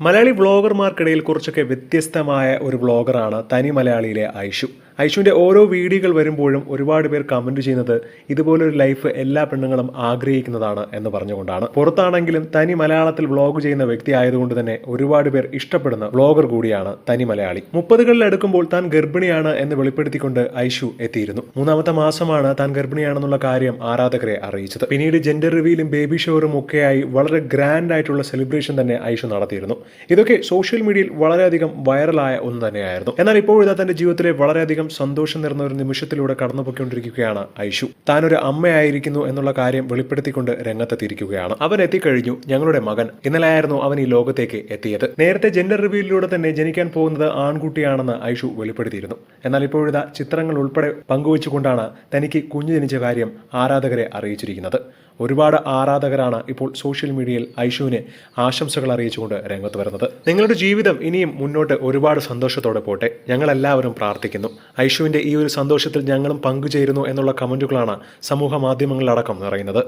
മലയാളി വ്ളോഗർമാർക്കിടയിൽ കുറച്ചൊക്കെ വ്യത്യസ്തമായ ഒരു വ്ളോഗറാണ് തനി മലയാളിയിലെ ഐഷു. ഐഷുവിന്റെ ഓരോ വീഡിയോകൾ വരുമ്പോഴും ഒരുപാട് പേർ കമന്റ് ചെയ്യുന്നത് ഇതുപോലൊരു ലൈഫ് എല്ലാ പെണ്ണുങ്ങളും ആഗ്രഹിക്കുന്നതാണ് എന്ന് പറഞ്ഞുകൊണ്ടാണ്. പുറത്താണെങ്കിലും തനി മലയാളത്തിൽ വ്ളോഗ് ചെയ്യുന്ന വ്യക്തി ആയതുകൊണ്ട് തന്നെ ഒരുപാട് പേർ ഇഷ്ടപ്പെടുന്ന വ്ളോഗർ കൂടിയാണ് തനി മലയാളി. മുപ്പതുകളിൽ അടുക്കുമ്പോൾ താൻ ഗർഭിണിയാണ് എന്ന് വെളിപ്പെടുത്തിക്കൊണ്ട് ഐഷു എത്തിയിരുന്നു. മൂന്നാമത്തെ മാസമാണ് താൻ ഗർഭിണിയാണെന്നുള്ള കാര്യം ആരാധകരെ അറിയിച്ചത്. പിന്നീട് ജെൻഡർ റിവീലും ബേബി ഷോറും ഒക്കെയായി വളരെ ഗ്രാൻഡ് ആയിട്ടുള്ള സെലിബ്രേഷൻ തന്നെ ഐഷു നടത്തിയിരുന്നു. ഇതൊക്കെ സോഷ്യൽ മീഡിയയിൽ വളരെയധികം വൈറലായ ഒന്ന് തന്നെയായിരുന്നു. എന്നാൽ ഇപ്പോഴിതാ തന്റെ ജീവിതത്തിലെ വളരെയധികം സന്തോഷം നിറഞ്ഞ ഒരു നിമിഷത്തിലൂടെ കടന്നുപോയിക്കൊണ്ടിരിക്കുകയാണ് ഐഷു. താനൊരു അമ്മയായിരിക്കുന്നു എന്നുള്ള കാര്യം വെളിപ്പെടുത്തിക്കൊണ്ട് രംഗത്തെത്തിയിരിക്കുകയാണ്. അവൻ എത്തിക്കഴിഞ്ഞു ഞങ്ങളുടെ മകൻ. ഇന്നലെയായിരുന്നു അവൻ ഈ ലോകത്തേക്ക് എത്തിയത്. നേരത്തെ ജെൻഡർ റിവ്യൂയിലൂടെ തന്നെ ജനിക്കാൻ പോകുന്നത് ആൺകുട്ടിയാണെന്ന് ഐഷു വെളിപ്പെടുത്തിയിരുന്നു. എന്നാൽ ഇപ്പോഴത്തെ ചിത്രങ്ങൾ ഉൾപ്പെടെ പങ്കുവച്ചുകൊണ്ടാണ് തനിക്ക് കുഞ്ഞു ജനിച്ച കാര്യം ആരാധകരെ അറിയിച്ചിരിക്കുന്നത്. ഒരുപാട് ആരാധകരാണ് ഇപ്പോൾ സോഷ്യൽ മീഡിയയിൽ ഐഷുവിനെ ആശംസകൾ അറിയിച്ചുകൊണ്ട് രംഗത്ത് വരുന്നത്. നിങ്ങളുടെ ജീവിതം ഇനിയും മുന്നോട്ട് ഒരുപാട് സന്തോഷത്തോടെ പോട്ടെ. ഞങ്ങളെല്ലാവരും പ്രാർത്ഥിക്കുന്നു. ഐഷുവിന്റെ ഈ ഒരു സന്തോഷത്തിൽ ഞങ്ങളും പങ്കുചേരുന്നു എന്നുള്ള കമന്റുകളാണ് സമൂഹ മാധ്യമങ്ങളിലടക്കം നിറയുന്നത്.